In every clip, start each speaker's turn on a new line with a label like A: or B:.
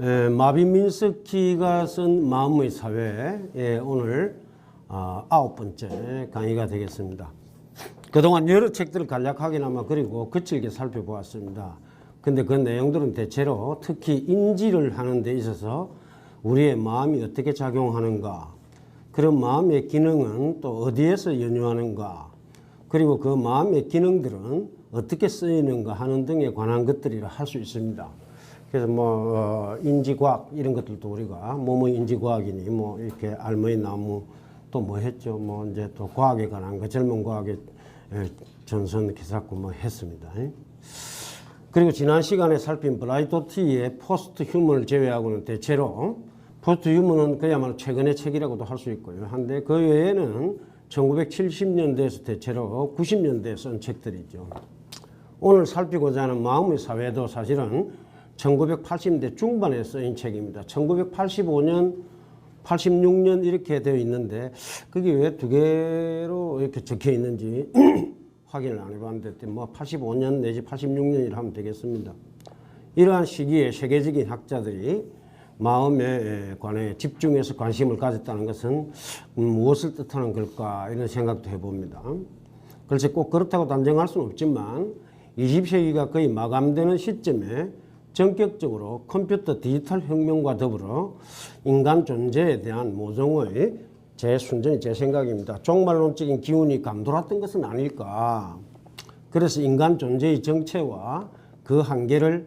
A: 에, 마빈 민스키가 쓴 마음의 사회에 오늘 아, 아홉 번째 강의가 되겠습니다. 그동안 여러 책들을 간략하게나마 그리고 거칠게 살펴보았습니다. 근데 그 내용들은 대체로 특히 인지를 하는 데 있어서 우리의 마음이 어떻게 작용하는가, 그런 마음의 기능은 또 어디에서 연유하는가, 그리고 그 마음의 기능들은 어떻게 쓰이는가 하는 등에 관한 것들이라 할 수 있습니다. 그래서 뭐 어, 인지과학 이런 것들도 우리가 몸의 인지과학이니 뭐 이렇게 알머의 나무 또 뭐 했죠. 뭐 이제 또 과학에 관한 거 젊은 과학의 에, 전선 기사고 뭐 했습니다. 그리고 지난 시간에 살핀 브라이토티의 포스트 휴먼을 제외하고는 대체로 포스트 휴먼은 그야말로 최근의 책이라고도 할 수 있고요. 한데 그 외에는 1970년대에서 대체로 90년대에 쓴 책들이죠. 오늘 살피고자 하는 마음의 사회도 사실은 1980년대 중반에 쓰인 책입니다. 1985년, 86년 이렇게 되어 있는데 그게 왜 두 개로 이렇게 적혀 있는지 확인을 안 해봤는데 뭐 85년 내지 86년이라 하면 되겠습니다. 이러한 시기에 세계적인 학자들이 마음에 관해 집중해서 관심을 가졌다는 것은 음, 무엇을 뜻하는 걸까 이런 생각도 해봅니다. 글쎄 꼭 그렇다고 단정할 수는 없지만 20세기가 거의 마감되는 시점에 전격적으로 컴퓨터 디지털 혁명과 더불어 인간 존재에 대한 모종의 제 순전히 제 생각입니다. 종말론적인 기운이 감돌았던 것은 아닐까. 그래서 인간 존재의 정체와 그 한계를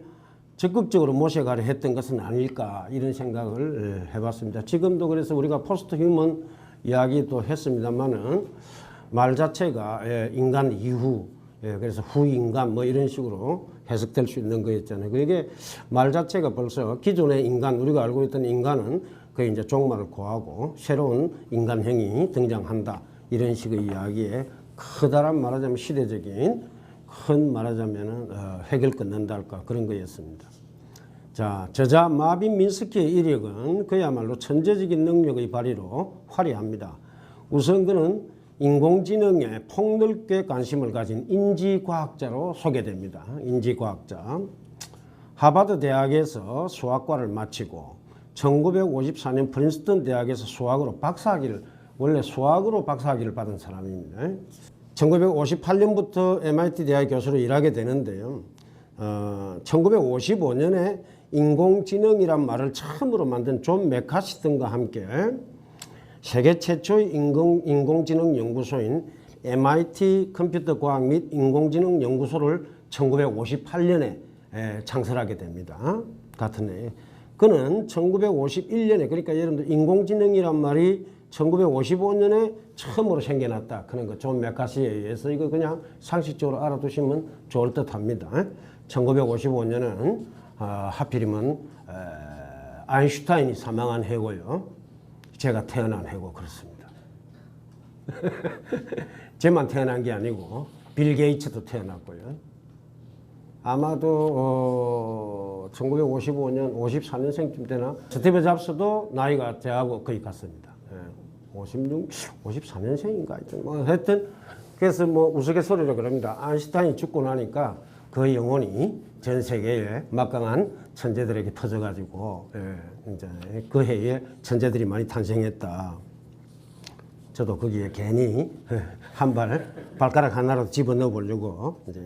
A: 적극적으로 모셔가려 했던 것은 아닐까 이런 생각을 예, 해봤습니다. 지금도 그래서 우리가 포스트 휴먼 이야기도 했습니다만은 말 자체가 예, 인간 이후 예, 그래서 후인간 뭐 이런 식으로 해석될 수 있는 거였잖아요. 그게 말 자체가 벌써 기존의 인간 우리가 알고 있던 인간은 그 이제 종말을 고하고 새로운 인간형이 등장한다 이런 식의 이야기에 커다란 말하자면 시대적인 큰 말하자면은 어, 획을 끊는다 할까 그런 거였습니다. 자 저자 마빈 민스키의 이력은 그야말로 천재적인 능력의 발휘로 화려합니다. 우선 그는 인공지능에 폭넓게 관심을 가진 인지과학자로 소개됩니다. 인지과학자. 하버드 대학에서 수학과를 마치고 1954년 프린스턴 대학에서 수학으로 박사학위를 원래 수학으로 박사학위를 받은 사람입니다. 1958년부터 MIT 대학 교수로 일하게 되는데요. 어, 1955년에 인공지능이란 말을 처음으로 만든 존 메카시 등과 함께 세계 최초의 인공, 인공지능 연구소인 MIT 컴퓨터 과학 및 인공지능 연구소를 1958년에 창설하게 됩니다. 같은 해에. 그는 1951년에 그러니까 여러분들 인공지능이란 말이 1955년에 처음으로 생겨났다. 그런 거존 메카시에 의해서 이거 그냥 상식적으로 알아두시면 좋을 듯 합니다. 1955년은 어, 하필이면 에, 아인슈타인이 사망한 해고요. 제가 태어난 해고 그렇습니다. 제만 태어난 게 아니고 빌 게이츠도 태어났고요. 아마도 어, 1955년 54년생쯤 되나 스티브 잡스도 나이가 저하고 거의 같습니다. 예, 56, 54년생인가 하여튼 뭐 하여튼 그래서 뭐 우스갯소리로 그럽니다. 아인슈타인이 죽고 나니까 그 영혼이 전 세계에 막강한 천재들에게 터져가지고 예, 이제 그 해에 천재들이 많이 탄생했다. 저도 거기에 괜히 한 발 발가락 하나라도 집어 넣어 보려고 이제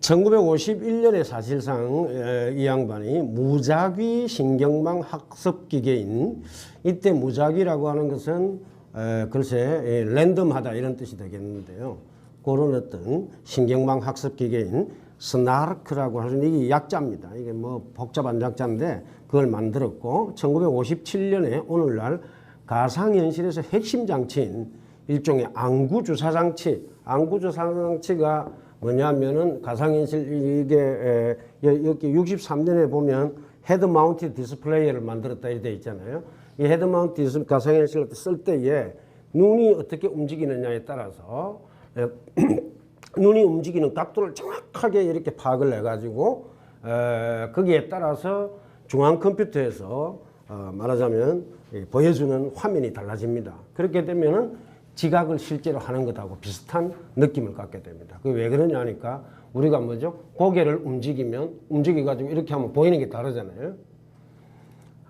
A: 1951년에 사실상 에, 이 양반이 무작위 신경망 학습 기계인 이때 무작위라고 하는 것은 에, 글쎄 에, 랜덤하다 이런 뜻이 되겠는데요. 그런 어떤 신경망 학습 기계인 스나르크라고 하는 이게 약자입니다. 이게 뭐 복잡한 약자인데 그걸 만들었고 1957년에 오늘날 가상현실에서 핵심 장치인 일종의 안구 주사 장치, 안구 주사 장치가 뭐냐면은 가상현실 이게 여기 63년에 보면 헤드 마운트 디스플레이를 만들었다 이렇게 돼 있잖아요. 이 헤드 마운트 가상현실을 쓸 때에 눈이 어떻게 움직이느냐에 따라서 에, 눈이 움직이는 각도를 정확하게 이렇게 파악을 해가지고 에, 거기에 따라서 중앙 컴퓨터에서 어, 말하자면 이 보여주는 화면이 달라집니다. 그렇게 되면은 지각을 실제로 하는 것하고 비슷한 느낌을 갖게 됩니다. 그 왜 그러냐 하니까 우리가 뭐죠? 고개를 움직이면 움직여가지고 이렇게 하면 보이는 게 다르잖아요.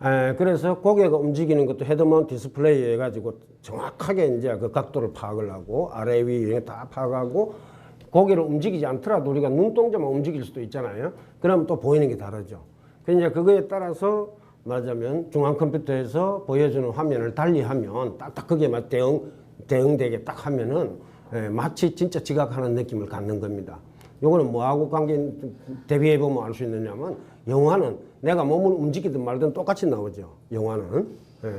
A: 에, 그래서 고개가 움직이는 것도 헤드마운트 디스플레이 해가지고 정확하게 이제 그 각도를 파악을 하고 아래 위다 파악하고 고개를 움직이지 않더라도 우리가 눈동자만 움직일 수도 있잖아요. 그러면 또 보이는 게 다르죠. 그 이제 그거에 따라서 말하자면 중앙 컴퓨터에서 보여주는 화면을 달리하면 딱딱 거기에 맞 대응 대응되게 딱 하면은 에, 마치 진짜 지각하는 느낌을 갖는 겁니다. 요거는 뭐하고 관계 대비해 보면 알 수 있느냐면 영화는 내가 몸을 움직이든 말든 똑같이 나오죠. 영화는. 예.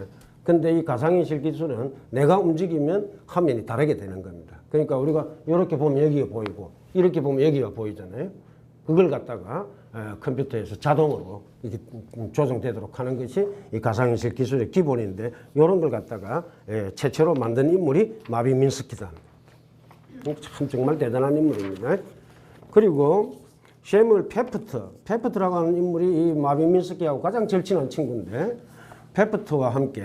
A: 근데 이 가상현실 기술은 내가 움직이면 화면이 다르게 되는 겁니다. 그러니까 우리가 이렇게 보면 여기가 보이고 이렇게 보면 여기가 보이잖아요. 그걸 갖다가 에, 컴퓨터에서 자동으로 이렇게 조정되도록 하는 것이 이 가상현실 기술의 기본인데 이런 걸 갖다가 에, 최초로 만든 인물이 마비 민스키다. 참 정말 대단한 인물입니다. 그리고 셰물 페프트, 페프트라고 하는 인물이 이 마빈 민스키하고 가장 절친한 친구인데 페프트와 함께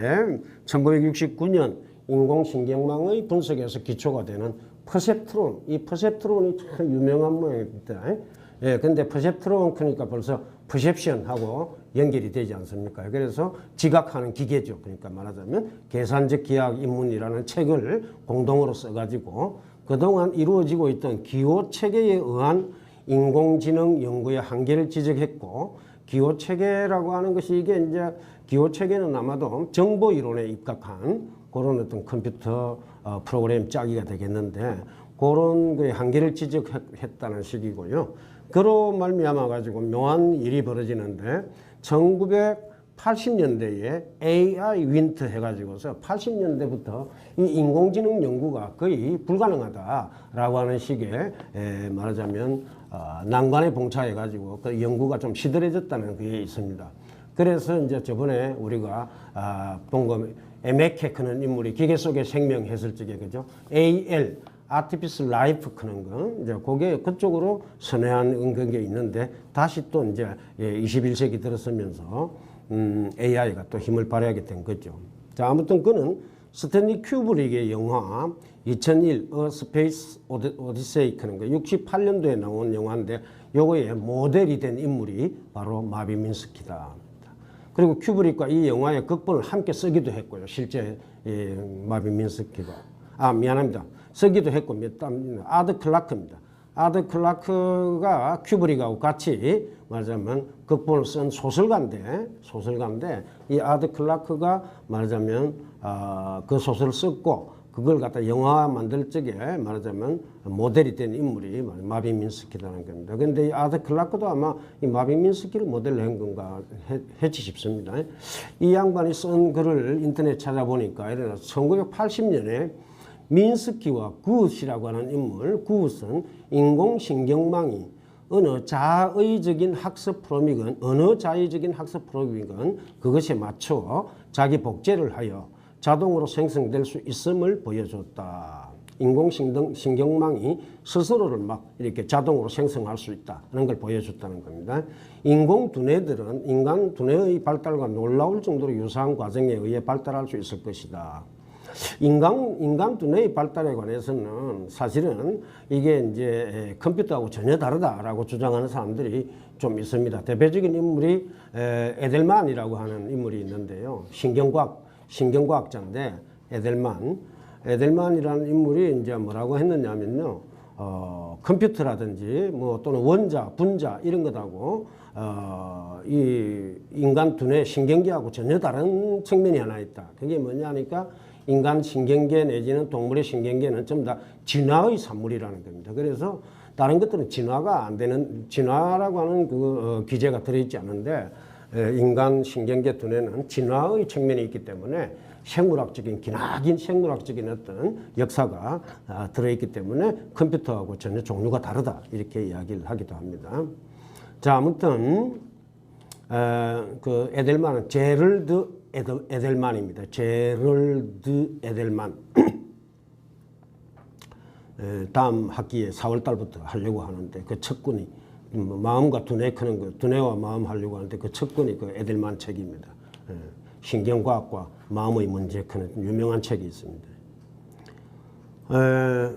A: 1969년 인공신경망의 분석에서 기초가 되는 퍼셉트론, 이 퍼셉트론이 참 유명한 모양입니다. 예, 근데 퍼셉트론 그러니까 벌써 퍼셉션하고 연결이 되지 않습니까? 그래서 지각하는 기계죠. 그러니까 말하자면 계산적 기하 입문이라는 책을 공동으로 써가지고 그동안 이루어지고 있던 기호 체계에 의한 인공지능 연구의 한계를 지적했고 기호 체계라고 하는 것이 이게 이제 기호 체계는 아마도 정보 이론에 입각한 그런 어떤 컴퓨터 어, 프로그램 짜기가 되겠는데 그런 그 한계를 지적했다는 식이고요. 그로 말미암아 가지고 묘한 일이 벌어지는데 1980년대에 AI 윈트 해가지고서 80년대부터 이 인공지능 연구가 거의 불가능하다라고 하는 식의 에, 말하자면 어, 난관에 봉착해가지고 그 연구가 좀 시들해졌다는 그게 있습니다. 그래서 이제 저번에 우리가 아, 본거 에메케 크는 인물이 기계 속의 생명 했을 적에 그죠? AL 아티피스 라이프 크는 거 이제 그게 그쪽으로 선회한 그런 게 있는데 다시 또 이제 예, 21세기 들어서면서 음, AI가 또 힘을 발휘하게 된 거죠. 자 아무튼 그는 스탠리 큐브릭의 영화 2001 A Space Odyssey 하는 거 68년도에 나온 영화인데 요거의 모델이 된 인물이 바로 마비 민스키다. 그리고 큐브릭과 이 영화의 극본을 함께 쓰기도 했고요. 실제 예, 마비 민스키가 아 미안합니다. 쓰기도 했고 아드 클라크입니다. 아드 클라크가 큐브릭하고 같이 말하자면 극본을 쓴 소설가인데 소설가인데 이 아드 클라크가 말하자면 아, 그 소설을 썼고 그걸 갖다 영화 만들 적에 말하자면 모델이 된 인물이 마빈 민스키라는 겁니다. 이 아드 클라크도 아마 이 마빈 민스키를 모델로 한 건가 했지 싶습니다. 이 양반이 쓴 글을 인터넷 찾아보니까 이래 1980년에 민스키와 구웃이라고 하는 인물, 구웃은 인공신경망이 어느 자의적인 학습 프로그램이건 어느 자의적인 학습 프로그램이건 그것에 맞춰 자기 복제를 하여 자동으로 생성될 수 있음을 보여줬다. 인공신경망이 스스로를 막 이렇게 자동으로 생성할 수 있다는 걸 보여줬다는 겁니다. 인공 두뇌들은 인간 두뇌의 발달과 놀라울 정도로 유사한 과정에 의해 발달할 수 있을 것이다. 인간, 인간 두뇌의 발달에 관해서는 사실은 이게 이제 컴퓨터하고 전혀 다르다라고 주장하는 사람들이 좀 있습니다. 대표적인 인물이 에델만이라고 하는 인물이 있는데요. 신경과학, 신경과학자인데 에델만. 에델만이라는 인물이 이제 뭐라고 했느냐면요. 어, 컴퓨터라든지 뭐 또는 원자, 분자 이런 것하고 어, 이 인간 두뇌 신경계하고 전혀 다른 측면이 하나 있다. 그게 뭐냐 하니까 인간 신경계 내지는 동물의 신경계는 전부 다 진화의 산물이라는 겁니다. 그래서 다른 것들은 진화가 안 되는 진화라고 하는 그 어, 기제가 들어있지 않은데 에, 인간 신경계 두뇌는 진화의 측면이 있기 때문에 생물학적인 기나긴 생물학적인 어떤 역사가 아, 들어있기 때문에 컴퓨터하고 전혀 종류가 다르다 이렇게 이야기를 하기도 합니다. 자 아무튼 에, 그 에델만은 제럴드 에델, 에델만입니다. 제럴드 에델만. 에, 다음 학기에 4월 달부터 하려고 하는데 그 첫권이 뭐 마음과 두뇌 크는 거, 두뇌와 마음 하려고 하는데 그 첫권이 그 에델만 책입니다. 에, 신경과학과 마음의 문제 크는 유명한 책이 있습니다. 에,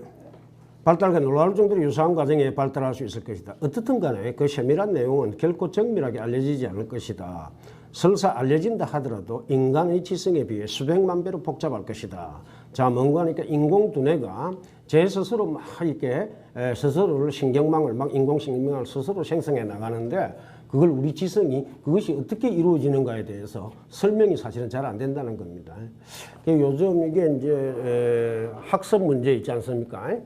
A: 발달과 놀라울 정도로 유사한 과정에 발달할 수 있을 것이다. 어떻든 간에 그 세밀한 내용은 결코 정밀하게 알려지지 않을 것이다. 설사 알려진다 하더라도 인간의 지성에 비해 수백만 배로 복잡할 것이다. 자, 뭔가 하니까 인공 두뇌가 제 스스로 막 이렇게 에, 스스로를 신경망을 막 인공신경망을 스스로 생성해 나가는데 그걸 우리 지성이 그것이 어떻게 이루어지는가에 대해서 설명이 사실은 잘 안 된다는 겁니다. 그 요즘 이게 이제 에, 학습 문제 있지 않습니까?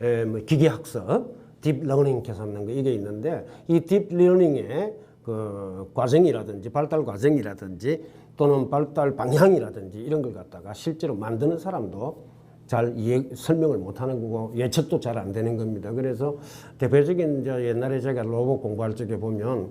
A: 에, 뭐 기계학습, 딥러닝 계산하는 거 이게 있는데 이 딥러닝의 그 과정이라든지 발달 과정이라든지 또는 발달 방향이라든지 이런 걸 갖다가 실제로 만드는 사람도 잘 이해 설명을 못 하는 거고 예측도 잘 안 되는 겁니다. 그래서 대표적인 이제 옛날에 제가 로봇 공부할 적에 보면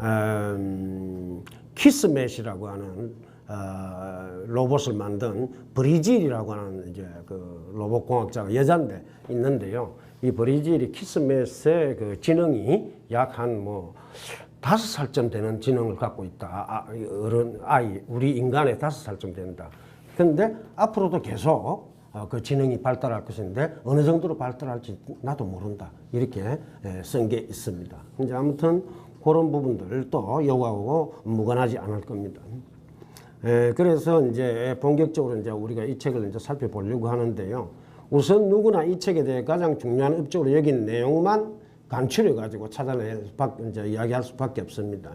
A: 음, 키스맷이라고 하는 어, 로봇을 만든 브리질이라고 하는 이제 그 로봇 공학자가 여잔데 있는데요. 이 브리질이 키스맷의 그 지능이 약 한 뭐 다섯 살쯤 되는 지능을 갖고 있다. 아, 이 어른 아이 우리 인간의 다섯 살쯤 된다. 근데 앞으로도 계속 어, 그 지능이 발달할 것인데 어느 정도로 발달할지 나도 모른다. 이렇게 쓴 게 있습니다. 이제 아무튼 그런 부분들 또 요구하고 무관하지 않을 겁니다. 에, 그래서 이제 본격적으로 이제 우리가 이 책을 이제 살펴보려고 하는데요. 우선 누구나 이 책에 대해 가장 중요한 업적으로 여긴 내용만 간추려 가지고 찾아내 이제 이야기할 수밖에 없습니다.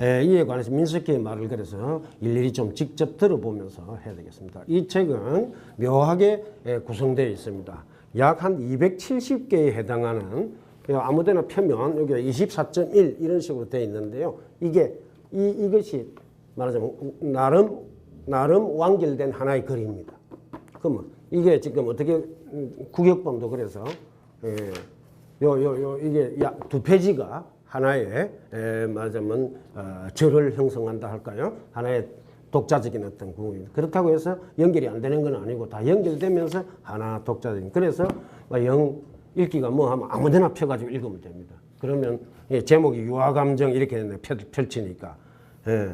A: 에, 이에 관해서 민석희의 말을 그래서 일일이 좀 직접 들어보면서 해야 되겠습니다. 이 책은 묘하게 에, 구성되어 있습니다. 약 한 270개에 해당하는 그냥 아무데나 펴면 여기 24.1 이런 식으로 되어 있는데요. 이게 이 이것이 말하자면 나름 나름 완결된 하나의 글입니다. 그러면 이게 지금 어떻게 음, 구격본도 그래서 예, 요 요 요 이게 약두 페이지가 하나의 에, 말하자면 어, 절을 형성한다 할까요? 하나의 독자적인 어떤 구입니다. 그렇다고 해서 연결이 안 되는 건 아니고 다 연결되면서 하나 독자적인. 그래서 뭐영 읽기가 뭐 하면 아무데나 펴가지고 읽으면 됩니다. 그러면 예, 제목이 유아감정 이렇게 펼, 펼치니까. 예.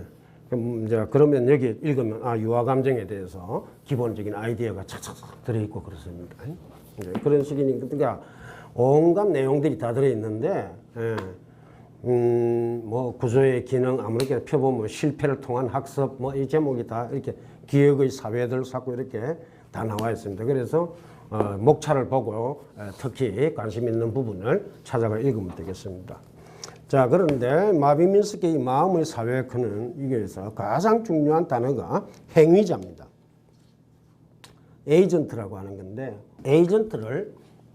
A: 이제 그러면 여기 읽으면 아 유아감정에 대해서 기본적인 아이디어가 착착착 들어있고 그렇습니다. 예, 그런 식이니까 그러니까 온갖 내용들이 다 들어있는데 예. 음, 뭐 구조의 기능 아무렇게나 펴보면 실패를 통한 학습 뭐 이 제목이 다 이렇게 기억의 사회들 자꾸 이렇게 다 나와 있습니다. 그래서 어, 목차를 보고 에, 특히 관심 있는 부분을 찾아가 읽으면 되겠습니다. 자 그런데 마비민스키의 마음의 사회 크는 이게서 가장 중요한 단어가 행위자입니다. 에이전트라고 하는 건데 에이전트를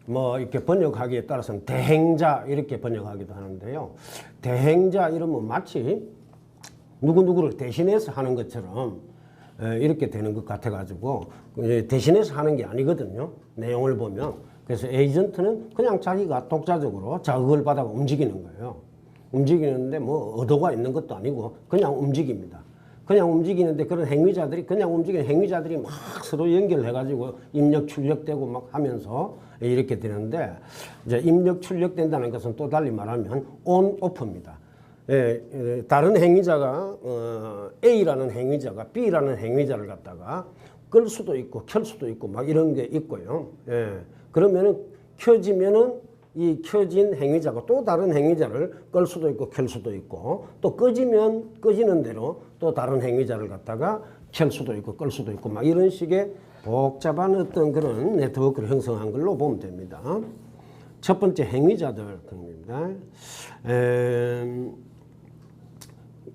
A: 뭐 이렇게 번역하기에 따라서는 대행자 이렇게 번역하기도 하는데요. 대행자 이러면 마치 누구 누구를 대신해서 하는 것처럼 에, 이렇게 되는 것 같아가지고 예, 대신해서 하는 게 아니거든요. 내용을 보면 그래서 에이전트는 그냥 자기가 독자적으로 자극을 받아 움직이는 거예요. 움직이는데 뭐 의도가 있는 것도 아니고 그냥 움직입니다. 그냥 움직이는데 그런 행위자들이 그냥 움직이는 행위자들이 막 서로 연결해 가지고 입력 출력되고 막 하면서 이렇게 되는데 이제 입력 출력된다는 것은 또 달리 말하면 온 오프입니다. 예, 예, 다른 행위자가 어, A라는 행위자가 B라는 행위자를 갖다가 끌 수도 있고 켤 수도 있고 막 이런 게 있고요. 예, 그러면은 켜지면은 이 켜진 행위자가 또 다른 행위자를 끌 수도 있고 켤 수도 있고 또 꺼지면 꺼지는 대로 또 다른 행위자를 갖다가 켤 수도 있고 끌 수도 있고 막 이런 식의 복잡한 어떤 그런 네트워크를 형성한 걸로 보면 됩니다. 첫 번째 행위자들입니다. 에,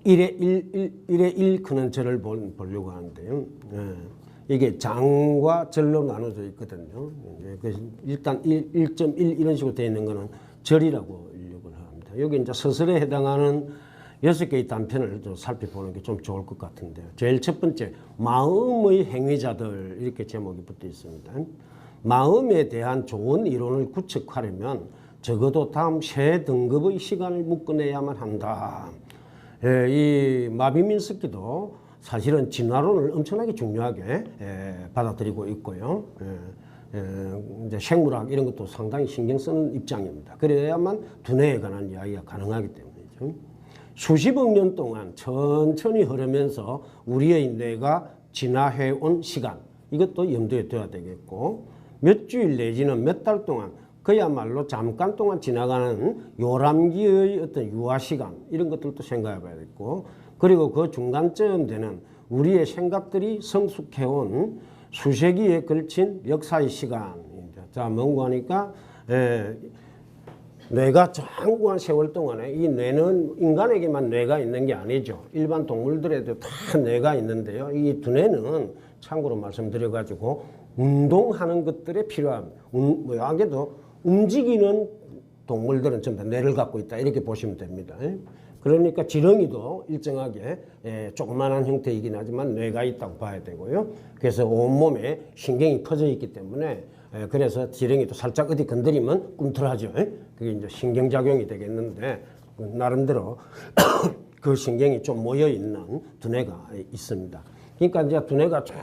A: 1의 1, 1, 1의 1 크는 볼- 보려고 하는데요. 예. 이게 장과 절로 나눠져 있거든요. 일단 1, 1.1 이런 식으로 되어 있는 거는 절이라고 인력을 합니다. 여기 이제 서술에 해당하는 여섯 개의 단편을 좀 살펴보는 게 좀 좋을 것 같은데요. 제일 첫 번째, 마음의 행위자들 이렇게 제목이 붙어 있습니다. 마음에 대한 좋은 이론을 구축하려면 적어도 다음 세 등급의 시간을 묶어내야만 한다. 예, 이 마비민스키도 사실은 진화론을 엄청나게 중요하게 예, 받아들이고 있고요. 예, 예, 이제 생물학 이런 것도 상당히 신경 쓰는 입장입니다. 그래야만 두뇌에 관한 이야기가 가능하기 때문이죠. 수십억 년 동안 천천히 흐르면서 우리의 뇌가 진화해 온 시간 이것도 염두에 둬야 되겠고 몇 주일 내지는 몇 달 동안 그야말로 잠깐 동안 지나가는 요람기의 어떤 유아 시간 이런 것들도 생각해 봐야 되고 그리고 그 중간쯤 되는 우리의 생각들이 성숙해온 수세기에 걸친 역사의 시간입니다. 자, 뭔고 하니까 에, 뇌가 장구한 세월 동안에 이 뇌는 인간에게만 뇌가 있는 게 아니죠. 일반 동물들에도 다 뇌가 있는데요. 이 두뇌는 참고로 말씀드려가지고 운동하는 것들에 필요합니다. 음, 뭐야게도 움직이는 동물들은 전부 다 뇌를 갖고 있다 이렇게 보시면 됩니다. 예? 그러니까 지렁이도 일정하게 예, 조그마한 형태이긴 하지만 뇌가 있다고 봐야 되고요. 그래서 온몸에 신경이 퍼져 있기 때문에 예, 그래서 지렁이도 살짝 어디 건드리면 꿈틀하죠. 예? 그게 이제 신경작용이 되겠는데 그 나름대로 그 신경이 좀 모여 있는 두뇌가 있습니다. 그러니까 이제 두뇌가 쭉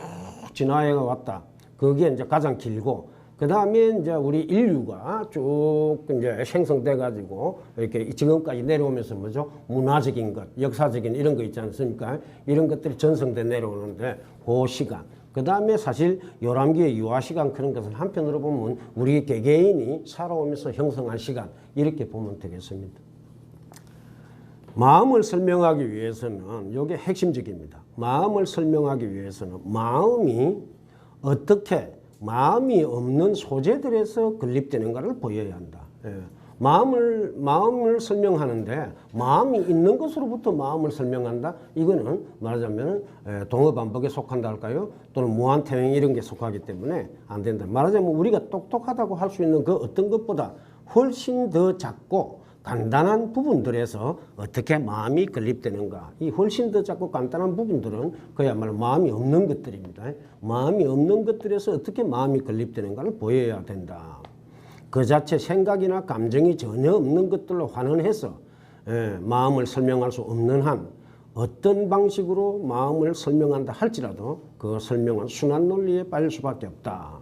A: 진화해 왔다. 그게 이제 가장 길고 그 다음에 이제 우리 인류가 쭉 이제 생성돼 가지고 이렇게 지금까지 내려오면서 뭐죠 문화적인 것, 역사적인 이런 거 있지 않습니까? 이런 것들이 전성돼 내려오는데 그 시간. 그 다음에 사실 열람기의 유아 시간 그런 것은 한편으로 보면 우리 개개인이 살아오면서 형성한 시간 이렇게 보면 되겠습니다. 마음을 설명하기 위해서는 이게 핵심적입니다. 마음을 설명하기 위해서는 마음이 어떻게 마음이 없는 소재들에서 건립되는가를 보여야 한다. 예. 마음을 마음을 설명하는데 마음이 있는 것으로부터 마음을 설명한다. 이거는 말하자면 동어 반복에 속한다 할까요? 또는 무한 태행 이런 게 속하기 때문에 안 된다. 말하자면 우리가 똑똑하다고 할 수 있는 그 어떤 것보다 훨씬 더 작고 간단한 부분들에서 어떻게 마음이 건립되는가. 이 훨씬 더 작고 간단한 부분들은 그야말로 마음이 없는 것들입니다. 마음이 없는 것들에서 어떻게 마음이 건립되는가를 보여야 된다. 그 자체 생각이나 감정이 전혀 없는 것들로 환원해서 예, 마음을 설명할 수 없는 한 어떤 방식으로 마음을 설명한다 할지라도 그 설명은 순환 논리에 빠질 수밖에 없다.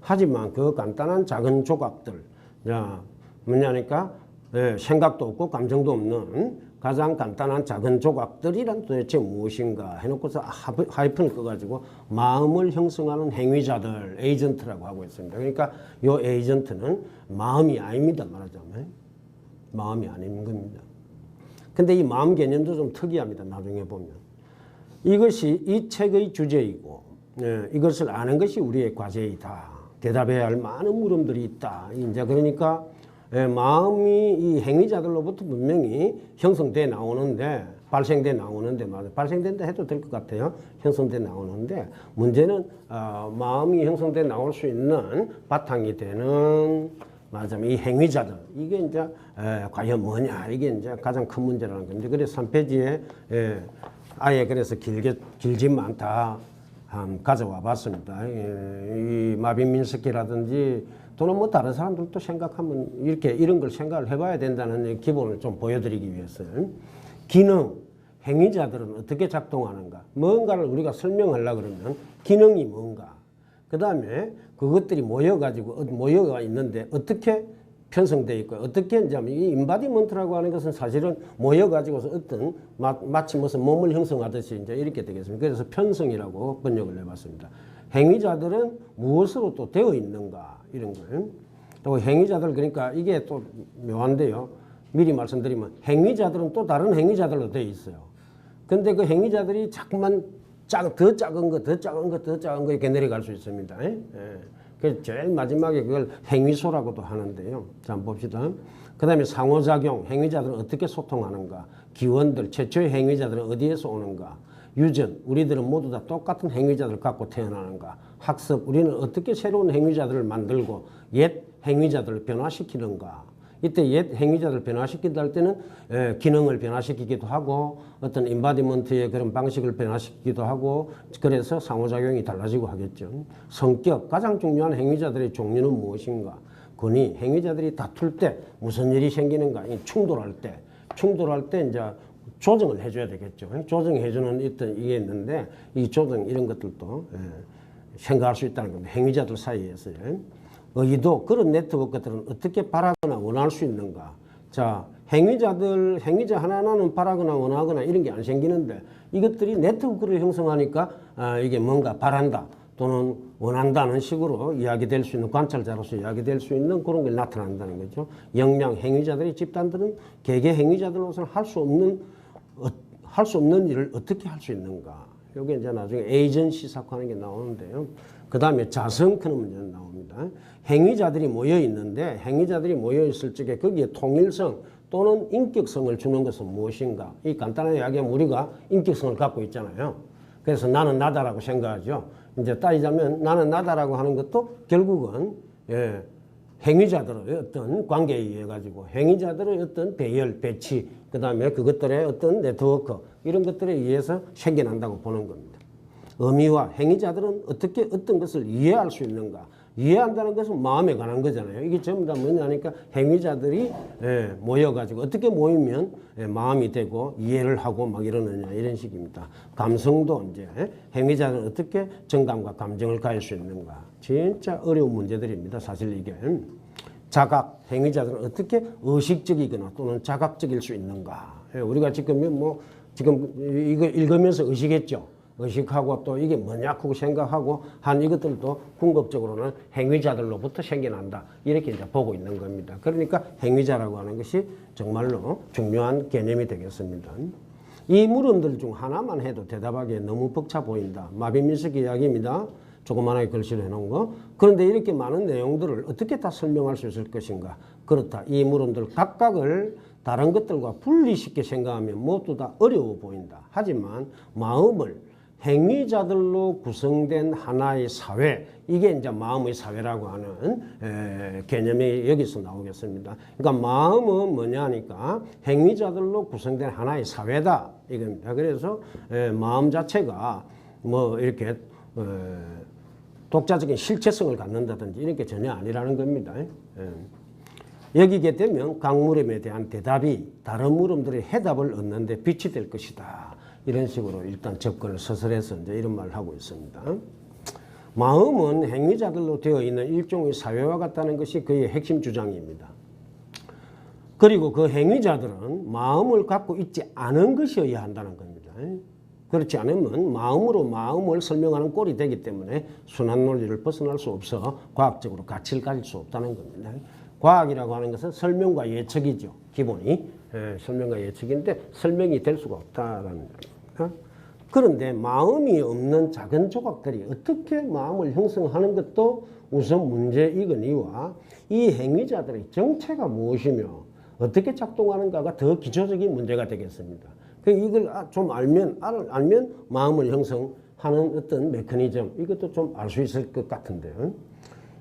A: 하지만 그 간단한 작은 조각들, 자, 뭐냐니까 예, 생각도 없고 감정도 없는 가장 간단한 작은 조각들이란 도대체 무엇인가 해놓고서 하이픈을 꺼가지고 마음을 형성하는 행위자들, 에이전트라고 하고 있습니다. 그러니까 요 에이전트는 마음이 아닙니다. 말하자면. 마음이 아닌 겁니다. 근데 이 마음 개념도 좀 특이합니다. 나중에 보면. 이것이 이 책의 주제이고 예, 이것을 아는 것이 우리의 과제이다. 대답해야 할 많은 물음들이 있다. 이제 그러니까 예, 마음이 이 행위자들로부터 분명히 형성돼 나오는데 발생돼 나오는데 말이야. 발생된다 해도 될 것 같아요. 형성돼 나오는데 문제는 어, 마음이 형성돼 나올 수 있는 바탕이 되는 말하자면 이 행위자들 이게 이제 에, 과연 뭐냐 이게 이제 가장 큰 문제라는 겁니다. 그래서 3페이지에 예, 아예 그래서 길게 길지만 다한 가져와 봤습니다. 예, 이 마빈 민스키라든지 또는 뭐 다른 사람들도 생각하면 이렇게 이런 걸 생각을 해봐야 된다는 기본을 좀 보여드리기 위해서요. 기능, 행위자들은 어떻게 작동하는가? 뭔가를 우리가 설명하려고 그러면 기능이 뭔가? 그 다음에 그것들이 모여가지고, 어, 모여가 있는데 어떻게 편성되어 있고, 어떻게 이제 이 인바디먼트라고 하는 것은 사실은 모여가지고서 어떤 마, 마치 무슨 몸을 형성하듯이 이제 이렇게 되겠습니다. 그래서 편성이라고 번역을 해봤습니다. 행위자들은 무엇으로 또 되어 있는가? 이런 거예요. 또 행위자들 그러니까 이게 또 묘한데요. 미리 말씀드리면 행위자들은 또 다른 행위자들로 되어 있어요. 근데 그 행위자들이 자꾸만 작, 더 작은 거, 더 작은 거, 더 작은 거 이렇게 내려갈 수 있습니다. 예. 그 제일 마지막에 그걸 행위소라고도 하는데요. 자, 봅시다. 그 다음에 상호작용, 행위자들은 어떻게 소통하는가? 기원들, 최초의 행위자들은 어디에서 오는가? 유전, 우리들은 모두 다 똑같은 행위자들 갖고 태어나는가? 학습, 우리는 어떻게 새로운 행위자들을 만들고 옛 행위자들을 변화시키는가? 이때 옛 행위자들 변화시킨다 할 때는 에, 기능을 변화시키기도 하고 어떤 인바디먼트의 그런 방식을 변화시키기도 하고 그래서 상호작용이 달라지고 하겠죠. 성격, 가장 중요한 행위자들의 종류는 무엇인가? 권위, 행위자들이 다툴 때 무슨 일이 생기는가? 이 충돌할 때, 충돌할 때 이제 조정을 해줘야 되겠죠. 조정해주는 어떤 이게 있는데 이 조정 이런 것들도 예, 생각할 수 있다는 겁니다. 행위자들 사이에서요. 의도 그런 네트워크들은 어떻게 바라거나 원할 수 있는가? 자, 행위자들 행위자 하나하나는 바라거나 원하거나 이런 게 안 생기는데 이것들이 네트워크를 형성하니까 아, 이게 뭔가 바란다. 또는 원한다는 식으로 이야기될 수 있는 관찰자로서 이야기될 수 있는 그런 게 나타난다는 거죠. 역량 행위자들의 집단들은 개개 행위자들로서는 할 수 없는 어, 할 수 없는 일을 어떻게 할 수 있는가. 요게 이제 나중에 에이전시 사건하는 게 나오는데요. 그 다음에 자성 그런 문제는 나옵니다. 행위자들이 모여 있는데 행위자들이 모여 있을 적에 거기에 통일성 또는 인격성을 주는 것은 무엇인가? 이 간단하게 이야기하면 우리가 인격성을 갖고 있잖아요. 그래서 나는 나다라고 생각하죠. 이제 따지자면 나는 나다라고 하는 것도 결국은 예, 행위자들의 어떤 관계에 의해 가지고 행위자들의 어떤 배열, 배치, 그 다음에 그것들의 어떤 네트워크 이런 것들에 의해서 생겨난다고 보는 겁니다. 의미와 행위자들은 어떻게 어떤 것을 이해할 수 있는가? 이해한다는 것은 마음에 관한 거잖아요. 이게 전부 다 뭐냐니까 행위자들이 예, 모여가지고 어떻게 모이면 예, 마음이 되고 이해를 하고 막 이러느냐 이런 식입니다. 감성도 이제 예, 행위자들은 어떻게 정감과 감정을 가질 수 있는가? 진짜 어려운 문제들입니다. 사실 이게. 자각, 행위자들은 어떻게 의식적이거나 또는 자각적일 수 있는가. 예, 우리가 지금 뭐, 지금 이거 읽으면서 의식했죠. 의식하고 또 이게 뭐냐 하고 생각하고 한 이것들도 궁극적으로는 행위자들로부터 생겨난다. 이렇게 이제 보고 있는 겁니다. 그러니까 행위자라고 하는 것이 정말로 중요한 개념이 되겠습니다. 이 물음들 중 하나만 해도 대답하기에 너무 벅차 보인다. 마빈민석 이야기입니다. 조그만하게 글씨를 해놓은 거. 그런데 이렇게 많은 내용들을 어떻게 다 설명할 수 있을 것인가? 그렇다. 이 물음들 각각을 다른 것들과 분리시켜 생각하면 모두 다 어려워 보인다. 하지만 마음을 행위자들로 구성된 하나의 사회, 이게 이제 마음의 사회라고 하는 에, 개념이 여기서 나오겠습니다. 그러니까 마음은 뭐냐니까 행위자들로 구성된 하나의 사회다 이겁니다. 그래서 에, 마음 자체가 뭐 이렇게 에, 독자적인 실체성을 갖는다든지 이런 게 전혀 아니라는 겁니다. 예. 여기게 되면 각 물음에 대한 대답이 다른 물음들의 해답을 얻는 데 빛이 될 것이다. 이런 식으로 일단 접근을 서술해서 이제 이런 말을 하고 있습니다. 마음은 행위자들로 되어 있는 일종의 사회와 같다는 것이 그의 핵심 주장입니다. 그리고 그 행위자들은 마음을 갖고 있지 않은 것이어야 한다는 겁니다. 그렇지 않으면 마음으로 마음을 설명하는 꼴이 되기 때문에 순환 논리를 벗어날 수 없어 과학적으로 가치를 가질 수 없다는 겁니다. 과학이라고 하는 것은 설명과 예측이죠. 기본이 예, 설명과 예측인데 설명이 될 수가 없다라는 겁니다. 그런데 마음이 없는 작은 조각들이 어떻게 마음을 형성하는 것도 우선 문제이거니와 이 행위자들의 정체가 무엇이며 어떻게 작동하는가가 더 기초적인 문제가 되겠습니다. 그 이걸 아, 좀 알면 알, 알면 마음을 형성하는 어떤 메커니즘 이것도 좀 알 수 있을 것 같은데요.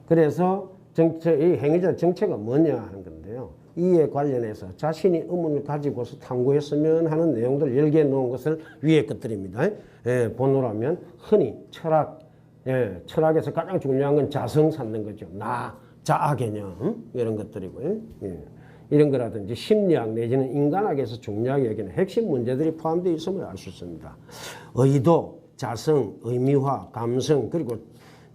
A: 그래서 정체 이 행위자 정체가 뭐냐 하는 건데요. 이에 관련해서 자신이 의문을 가지고서 탐구했으면 하는 내용들 열개 놓은 것을 위에 것들입니다. 예, 본어라면 흔히 철학, 예, 철학에서 가장 중요한 건 자성 찾는 거죠. 나, 자아 개념 이런 것들이고요. 예. 이런 거라든지 심리학 내지는 인간학에서 중요하게 여기는 핵심 문제들이 포함되어 있음을 알 수 있습니다. 의도, 자성, 의미화, 감성 그리고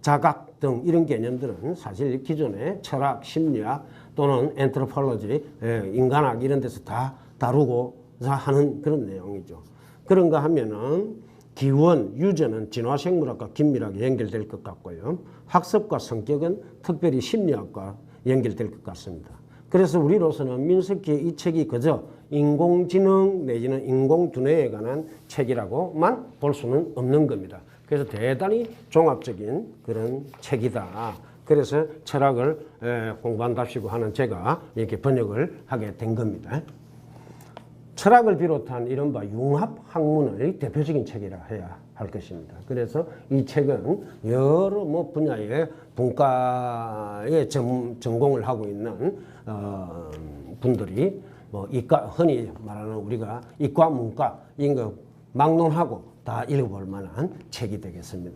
A: 자각 등 이런 개념들은 사실 기존의 철학, 심리학 또는 엔트로폴로지, 예, 인간학 이런 데서 다 다루고 하는 그런 내용이죠. 그런가 하면은 기원, 유전은 진화생물학과 긴밀하게 연결될 것 같고요. 학습과 성격은 특별히 심리학과 연결될 것 같습니다. 그래서 우리로서는 민석기의 이 책이 그저 인공지능 내지는 인공두뇌에 관한 책이라고만 볼 수는 없는 겁니다. 그래서 대단히 종합적인 그런 책이다. 그래서 철학을 공부한답시고 하는 제가 이렇게 번역을 하게 된 겁니다. 철학을 비롯한 이른바 융합 학문의 대표적인 책이라 해야 할 것입니다. 그래서 이 책은 여러 뭐 분야의 분과에 전, 전공을 하고 있는 어, 분들이 뭐 이과 흔히 말하는 우리가 이과 문과 이런 거 막론하고 다 읽어볼 만한 책이 되겠습니다.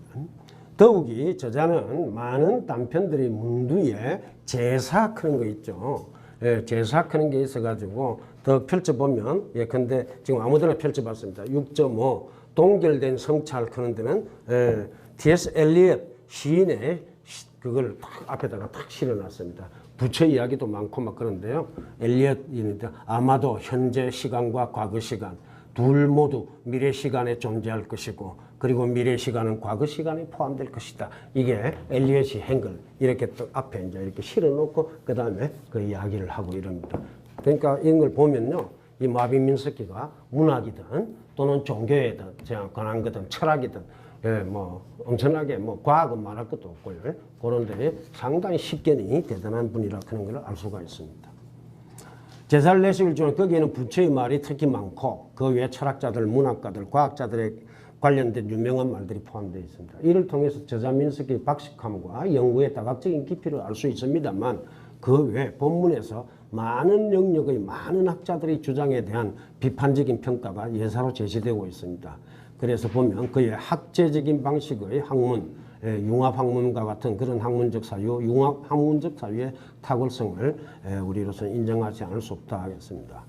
A: 더욱이 저자는 많은 단편들이 문두에 제사 그런 거 있죠. 예, 제사 그런 게 있어가지고 더 펼쳐보면 예, 근데 지금 아무데나 펼쳐봤습니다. 6.5 동결된 성찰 그런 데는 예, T.S. 엘리엇 시인의 시, 그걸 딱 앞에다가 딱 실어놨습니다. 부처 이야기도 많고 막 그런데요. 엘리엇인데 아마도 현재 시간과 과거 시간 둘 모두 미래 시간에 존재할 것이고 그리고 미래 시간은 과거 시간에 포함될 것이다. 이게 엘리엇이 행글 이렇게 또 앞에 이제 이렇게 실어놓고 그 다음에 그 이야기를 하고 이럽니다. 그러니까 이런 걸 보면요, 이 마빈 민스키가 문학이든 또는 종교에든 관한 거든 철학이든 예, 뭐 엄청나게 뭐 과학은 말할 것도 없고요. 그런데 상당히 쉽게는 대단한 분이라 그런 걸 알 수가 있습니다. 제사를 내실 중에 거기에는 부처의 말이 특히 많고 그 외 철학자들, 문학가들, 과학자들의 관련된 유명한 말들이 포함되어 있습니다. 이를 통해서 저자 민석의 박식함과 연구의 다각적인 깊이를 알 수 있습니다만 그 외 본문에서 많은 영역의 많은 학자들의 주장에 대한 비판적인 평가가 예사로 제시되고 있습니다. 그래서 보면 그의 학제적인 방식의 학문, 예, 융합학문과 같은 그런 학문적 사유, 융합학문적 사유의 탁월성을 예, 우리로서는 인정하지 않을 수 없다 하겠습니다.